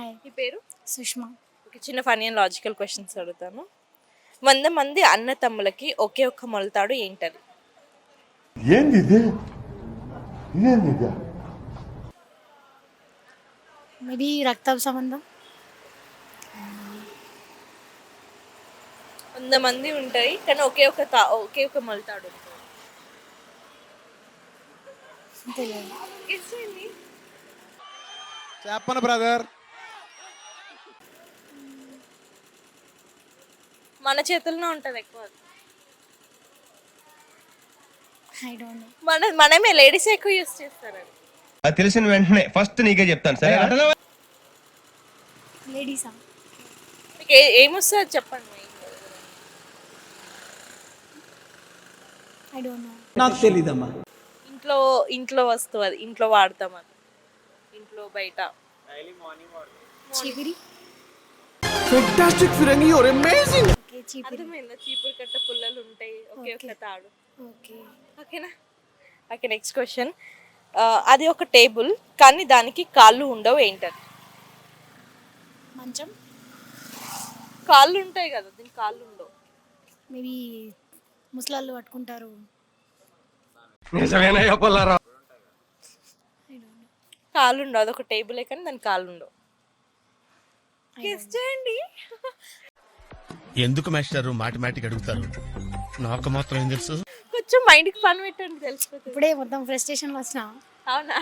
Hi. మీ పేరు? సుష్మా. ఒక చిన్న ఫనీ అండ్ లాజికల్ క్వశ్చన్స్ అడుగుతాను. వంద మంది అన్న తమ్ములకి ఒకే ఒక్క మొలతాడు ఏంటది? ఏంది ఇది? ఏంది ఇది? మేబీ రక్త సంబంధం. వంద మంది ఉంటాయి కానీ ఒకే ఒక తా ఒకే ఒక మొలతాడు. ఉంటుంది తెలియదు Guess చేయండి. చెప్పను బ్రదర్ మన చేతుల్లో ఉంటుంది ఎక్కువ అది. ఐ డోంట్ నో మన మనమే లేడీస్ ఎక్కువ యూస్ చేస్తారు అది. తెలిసిన వెంటనే ఫస్ట్ నీకే చెప్తాను సరే లేడీసా మీకు ఏ ఏమొస్తుంది చెప్పండి ఐ డోంట్ నో నాకు తెలీదమ్మా. ఇంట్లో ఇంట్లో వస్తువు అది ఇంట్లో వాడతాం అది. ఇంట్లో బయట. చీపిరి ఫెంటాస్టిక్ ఫిరంగి యువర్ అమేజింగ్ ఓకే చీపిరి. అర్థమైందా? చీపురు కట్ట పుల్లలు ఉంటాయి. ఒకే ఒక తాడు. ఓకే. ఓకేనా? ఓకే నెక్స్ట్ క్వశ్చన్ అది ఒక టేబుల్ కానీ దానికి కాళ్ళు ఉండవు ఏంటది మంచం. కాళ్ళు ఉంటాయి కదా దీనికి కాళ్ళు ఉండవు. మేబీ ముసలాళ్ళు పట్టుకుంటారు. కాళ్ళు ఉండవు అదొక టేబులే కానీ దానికి కాళ్ళు ఉండవు. చేయండి. ఎందుకు మాస్టారు మాటిమాటికి అడుగుతారు? నాకు మాత్రం ఏం తెలుసు? కొంచెం మైండ్కి పని పెట్టండి తెలిసిపోతుంది. ఇప్పుడే మొత్తం ఫ్రస్ట్రేషన్లో వచ్చిన? అవునా?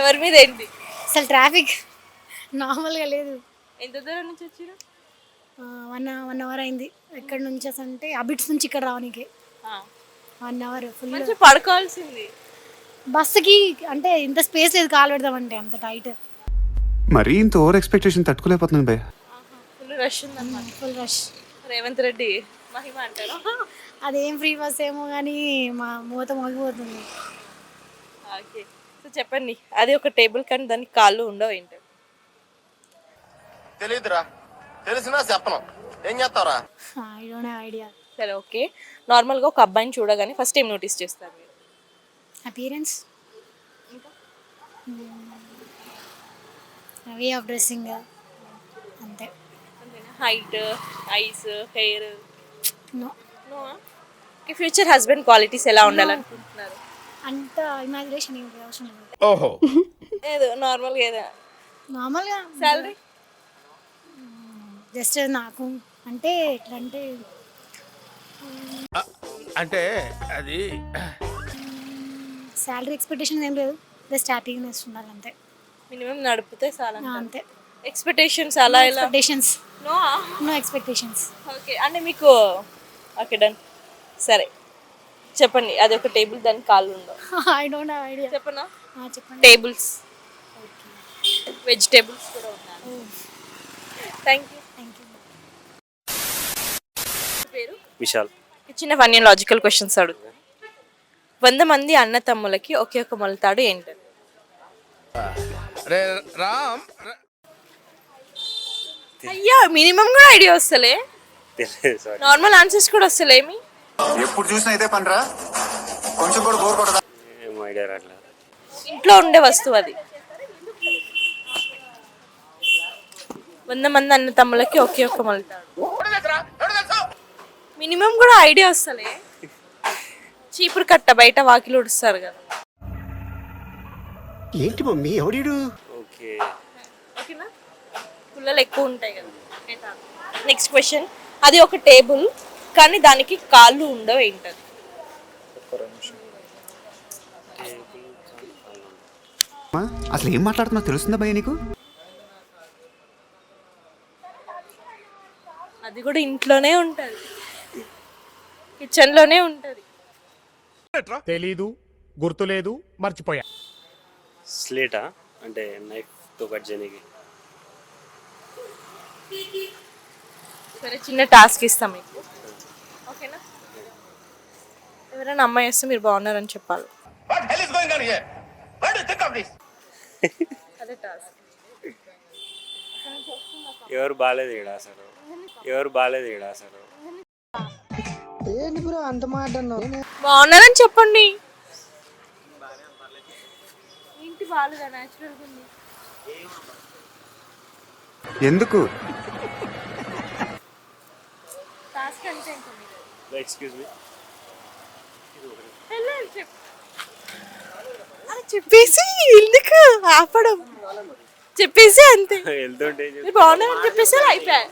ఎవరి మీద ఏంటి? అసలు ట్రాఫిక్ నార్మల్గా లేదు. ఎంత దూరం నుంచి వచ్చారు వన్ వన్ అవర్ అయింది. ఎక్కడి నుంచి అసలు అంటే అబిట్స్ నుంచి ఇక్కడ రావడానికి వన్ అవర్ ఫుల్ మంచిగా పడుకోవాల్సింది. బస్సుకి అంటే ఇంత స్పేస్ లేదు కాలు పెడదామంటే అంత టైట్. మరీ ఇంత ఓవర్ ఎక్స్పెక్టేషన్ తట్టుకోలేకపోతున్నాను భయ్య. ఫుల్ రష్ ఉందన్నమాట. Full rush. రేవంత్ రెడ్డి మహిమ అంటారు? అదేం ఫ్రీ బస్ ఏమో కానీ మా మూత మోగిపోతుంది. ఓకే. సో చెప్పండి అది ఒక టేబుల్ కానీ దానికి కాళ్ళు ఉండవు ఏంటి? తెలీదురా. తెలిసినా చెప్పను. ఏం చేస్తావురా? ఐ డోంట్ హ్యావ్ ఐడియా సరే ఓకే. నార్మల్గా ఒక అబ్బాయిని చూడగానే ఫస్ట్ ఏం నోటీస్ చేస్తారు మీరు? Appearance way of dressing height eyes hair no no okay future husband qualities ఎలా ఉండాలనుకుంటున్నారు? అంత ఇమాజినేషన్ ఏం అవసరం లేదు. ఓహో. ఏదో నార్మల్గా ఏదో. నార్మల్గా శాలరీ జస్ట్ నాకు. అంటే ఎట్లా అంటే అంటే అది శాలరీ ఎక్స్పెక్టేషన్ ఏం లేదు. జస్ట్ హ్యాపీనెస్ ఉండాలి అంతే మినిమం నడిపితే చాలా అంతే. ఎక్స్పెక్టేషన్స్ అలా ఎలా? Expectations no no expectations okay అంటే మీకు ఓకే డన్ సరే చెప్పండి అది ఒక టేబుల్ దానికి కాళ్ళు ఉండవు ఐ డోంట్ హ్యావ్ ఐడియా చెప్పనా చెప్పండి. టేబుల్స్ వెజిటేబుల్స్ కూడా ఉన్నాయి? థ్యాంక్ యూ థ్యాంక్ యూ పేరు? విశాల్. చిన్న ఫన్నీ లాజికల్ క్వశ్చన్స్ అడుగుతాను వంద మంది అన్న తమ్ములకి ఒకే ఒక మొలతాడు ఏంటది రే రామ్ ర- అయ్యా మినిమం కూడా ఐడియా వస్తలే. తెలియదు సారీ నార్మల్ ఆన్సర్స్ కూడా వస్తలేమి ఎప్పుడు చూసినా అయితే పనిరా? కొంచెం కూడా బోర్ కొడదా ఏం ఐడియా రావట్లేదు ఇంట్లో ఉండే వస్తువు అది. వంద మంది అన్న తమ్ములకి ఒకే ఒక్క మొలతాడు మినిమం కూడా ఐడియా వస్తలే. చీపురు కట్ట బయట వాకిలు ఉడుస్తారు కదా. ఏంటి మమ్మీ? ఎవడీడు? ఓకే. పుల్లలు ఎక్కువ ఉంటాయి కదా నెక్స్ట్ క్వశ్చన్ అది ఒక టేబుల్ కానీ దానికి కాళ్ళు ఉండవు ఏంటది? అసలు ఏం మాట్లాడుతున్నా తెలుస్తుందా భయ్య నీకు? అది కూడా ఇంట్లోనే ఉంటుంది. కిచెన్లోనే ఉంటుంది. తెలీదు గుర్తులేదు మర్చిపోయా. స్లేటా అంటే నైఫ్తో కట్ చేయడానికి సరే చిన్న టాస్క్ ఇస్తాం మీకు. ఓకేనా? ఎవరైనా అమ్మాయి వస్తే మీరు బాగున్నారని చెప్పాలి. What hell is going on here what do think of this అదే టాస్క్ ఎవరు బాగాలేదు ఇక్కడ అసలు? ఎవరు బాగాలేదు ఇక్కడ అసలు? బాగున్నారని చెప్పండి. ఏంటి బాగాలేదా న్యాచురల్గా ఉంది ఎందుకు టాస్క్ అంటే ఇంకా మీదే. ఎక్స్క్యూజ్ మీ చెప్పేసి ఎందుకు? ఆపడం. చెప్పేసి అంతే. వెళ్తుంటే బాగున్నారని చెప్పేసి అయిపోయాయి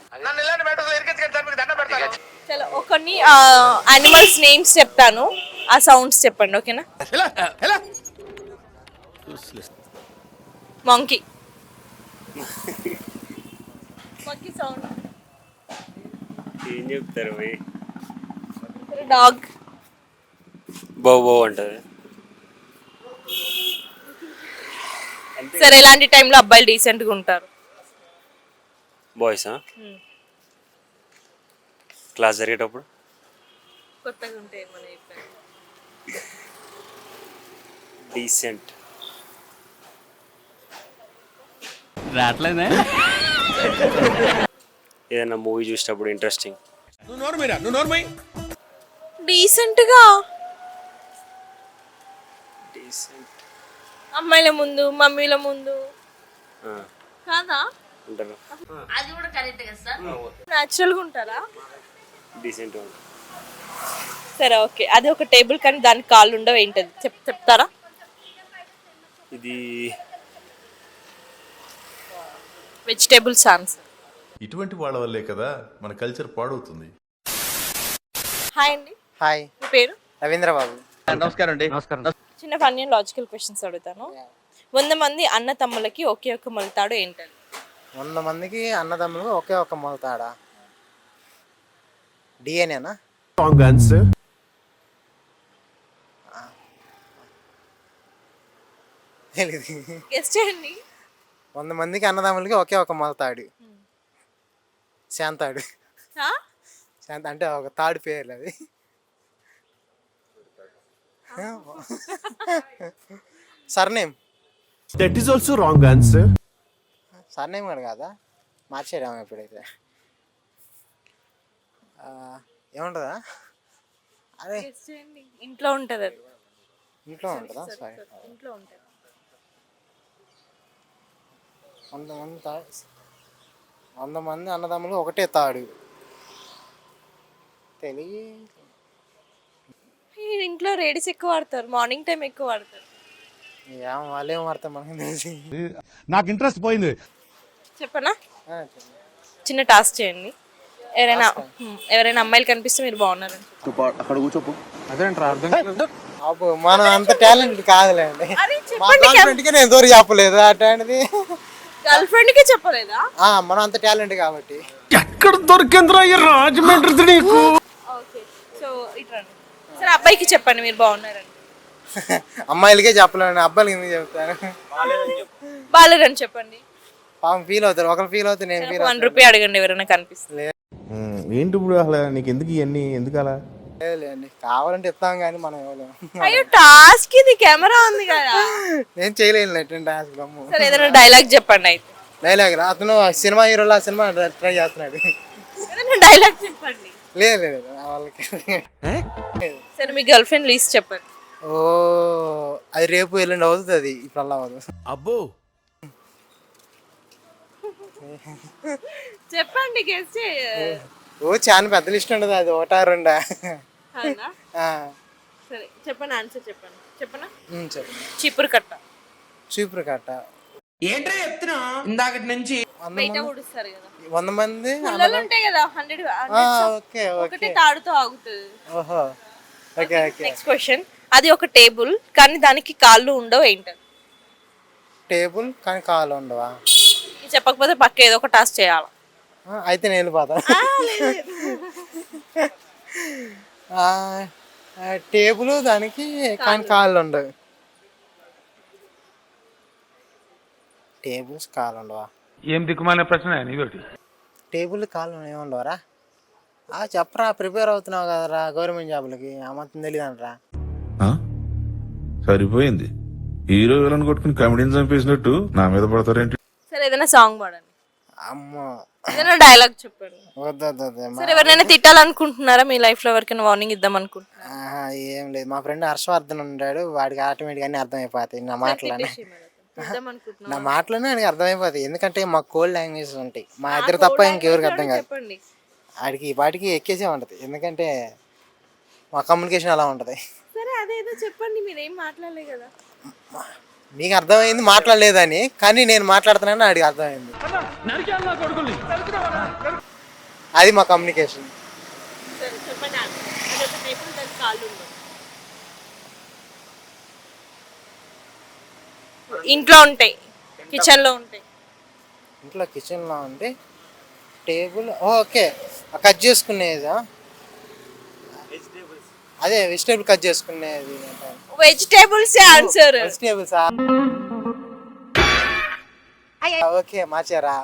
చలో కొన్ని అనిమల్స్ నేమ్స్ చెప్తాను. ఆ సౌండ్స్ చెప్పండి ఓకేనా? మంకీ మంకీ సౌండ్ ఏం చెప్తారు డాగ్ బో బో అంటది సరే ఎలాంటి టైంలో అబ్బాయిలు డీసెంట్గా ఉంటారు బాయ్సా క్లాస్ జరిగేటప్పుడు? కొత్తగా ఉంటాయి మన చెప్పారు? డీసెంట్ రావట్లేదే? ఏదైనా మూవీ చూసేటప్పుడు ఇంట్రెస్టింగ్ నువ్వు నోర్మైరా నువ్వు నోర్మై డీసెంట్గా డీసెంట్. అమ్మాయిల ముందు మమ్మీల ముందు. కాదా? ఉంటారు న్యాచురల్గా ఉంటారా? డీసెంట్ సరే ఓకే. అది ఒక టేబుల్ కానీ దానికి కాళ్ళు ఉండవు ఏంటది? చెప్ చెప్తారా? ఇది వెజిటేబుల్స్ ఆన్సర్ ఇటువంటి వాళ్ళ వల్లే కదా మన కల్చర్ పాడవుతుంది. హాయ్ అండి. హాయ్. మీ పేరు? రవీంద్రబాబు. నమస్కారం అండి. నమస్కారం. చిన్న ఫన్నీ లాజికల్ క్వశ్చన్స్ అడుగుతాను. వంద మంది అన్న తమ్ములకి ఒకే ఒక్క మొలతాడు ఏంటది వంద మందికి అన్నదమ్ములు ఒకే ఒక మొలతాడా? డిఎన్ఏనా రాంగ్ ఆన్సర్ తెలీదు. గెస్ట్ చేయండి. వంద మందికి అన్నదమ్ములకి ఒకే ఒక మొలతాడు. శాంతాడు. ఆ? శాంత అంటే ఒక తాడు పేర్లు అది. Surname that is also wrong answer surname కూడా కాదా? మార్చేయడం ఎప్పుడైతే ఏముంటుందా? అదే ఇంట్లో ఉంటుంది అది. ఇంట్లో ఉంటుందా? సారీ ఇంట్లో ఉంటుంది. వంద మంది తా వంద మంది అన్నదమ్ములు ఒకటే తాడు. తెలియ ఇంట్లో రేడిస్ ఎక్కువ వాడతారు మార్నింగ్ టైం ఎక్కువ వాడతారు. ఏం వాళ్ళేం వాడతాం మనకి తెలిసి. నాకు ఇంట్రెస్ట్ పోయింది. చెప్పనా. చిన్న టాస్క్ చేయండి. ఎవరైనా హ్మ్, ఎవరైనా అమ్మాయిలు కనిపిస్తే మీరు బాగున్నారని అక్కడ కూర్చోపు. అబ్బో మనం అంత టాలెంట్ కాదులేండి. అరే మా చెప్పండి గర్ల్ ఫ్రెండ్కి నేను దూరం చెప్పలేదు అట్లాంటిది. గర్ల్ ఫ్రెండ్కి చెప్పలేదా? ఆ, మనం అంత టాలెంట్ కాబట్టి. ఎక్కడ దొరికిందిరా ఈ రాజమండ్రి నీకు? ఓకే సో ఇట్రండి సరే అబ్బాయికి చెప్పండి మీరు బాగున్నారని. అమ్మాయిలకే చెప్పలేండి అబ్బాయిలకి ఎందుకు చెప్తాను బాగాలేరని చెప్పండి. పాపం ఫీల్ అవుతారు ఒకరు ఫీల్ అవుతారు నేను ఫీల్ వన్ రూపీ అడగండి ఎవరైనా కనిపిస్తుంది ఏంటి ఇప్పుడు అసలు నీకు ఎందుకు ఇవన్నీ ఎందుకు అలా? లేదులేండి కావాలంటే చెప్తాం కానీ మనం ఇవ్వలేము అయ్యో టాస్క్ ఇది కెమెరా ఉంది కదా. నేను చేయలేను ఎటువంటి డాన్స్ గమ్ము సరే ఏదైనా డైలాగ్ చెప్పండి అయితే. డైలాగ్ రా? అతను సినిమా హీరోలో ఆ సినిమా ట్రై చేస్తున్నాడు. ఏదైనా డైలాగ్ చెప్పండి. లేదు లేదు వాళ్ళకి సరే మీ గర్ల్ ఫ్రెండ్ లీస్ట్ చెప్పండి. ఓ అది రేపు ఎల్లుండి అవుతుంది అది ఇప్పుడు అలా అవ్వదు. అబ్బో. చెప్పండి ఓ చాలా పెద్ద లిస్ట్ ఉండదు అది ఒకటా రెండా? సరే చెప్పండి ఆన్సర్ చెప్పండి చెప్పనా? ఉమ్, చెప్పు. చీపురు కట్ట. చీపురు కట్ట. ఏంట్రా చెప్తున్నా? ఇందాకటి నుంచి బయట మంది ఊడుస్తారు కదా. వంద మంది పుల్లలు ఉంటాయి కదా హండ్రెడ్ ఆ, ఓకే ఒకటే ఓకే తాడుతో ఆగుతుంది. ఓహో. Okay okay. నెక్స్ట్ క్వశ్చన్ అది ఒక టేబుల్ కానీ దానికి కాళ్ళు ఉండవు ఏంటది టేబుల్ కానీ కాలు ఉండవా? ఇది చెప్పకపోతే పక్క ఏదో ఒక టాస్క్ చేయాలి? ఆ, అయితే నేను వెళ్ళిపోతా. ఆ, ఆ, టేబుల్ దానికి కానీ కాళ్ళు ఉండవు. టేబుల్స్ కాళ్ళు ఉండవా? ఏం దిక్కుమాలిన ప్రశ్న ఇదొకటి టేబుల్ కాళ్ళు ఏముండవరా ఆ చెప్పరా ప్రిపేర్ అవుతున్నావు కదరా గవర్నమెంట్ జాబులకి. ఆ మొత్తం తెలియదు అంటరా సరిపోయింది. హీరో విలన్ కొట్టుకుని కమెడీని చంపేసినట్టు నా మీద పడతారేంటి? సరే ఏదైనా సాంగ్ పాడండి. అమ్మో. ఏదైనా డైలాగ్ చెప్పండి. సరే ఎవరినైనా తిట్టాలనుకుంటున్నారా? మీ లైఫ్లో ఎవరికైనా వార్నింగ్ ఇద్దాం అనుకుంటున్నారా ఆహా, ఏం లేదు. మా ఫ్రెండ్ హర్షవర్ధన్ ఉంటాడు వాడికి ఆటోమేటిక్ అన్ని అర్థమైపోతాయి నా మాటలని అనుకుంటున్నాం నా మాటలోనే ఆయనకి అర్థమైపోతుంది ఎందుకంటే మా కోల్డ్ లాంగ్వేజ్ ఉంటాయి. మా ఇద్దరు తప్ప ఇంకెవరికి అర్థం కాదు. చెప్పండి? ఆడికి ఈ పాటికి ఎక్కేసే ఉంటుంది. ఎందుకంటే మా కమ్యూనికేషన్ అలా ఉంటుంది. సరే అదేదో చెప్పండి. మీరు ఏం మాట్లాడలే కదా. నీకు అర్థమైంది మాట్లాడలేదని. కానీ నేను మాట్లాడుతున్నానని ఆడికి అర్థమైంది. అది మా కమ్యూనికేషన్ సరే చెప్పండి అదొక టేబుల్ దానికి కాళ్ళు ఉండవు ఇంట్లో ఉంటాయి. కిచెన్లో ఉంటాయి. ఇంట్లో కిచెన్లో ఉంది టేబుల్ ఓకే. కట్ చేసుకునేదా? అదే వెజిటేబుల్ కట్ చేసుకునేది వెజిటేబుల్స్ ఆన్సర్ వెజిటేబుల్స్ ఓకే మార్చారా?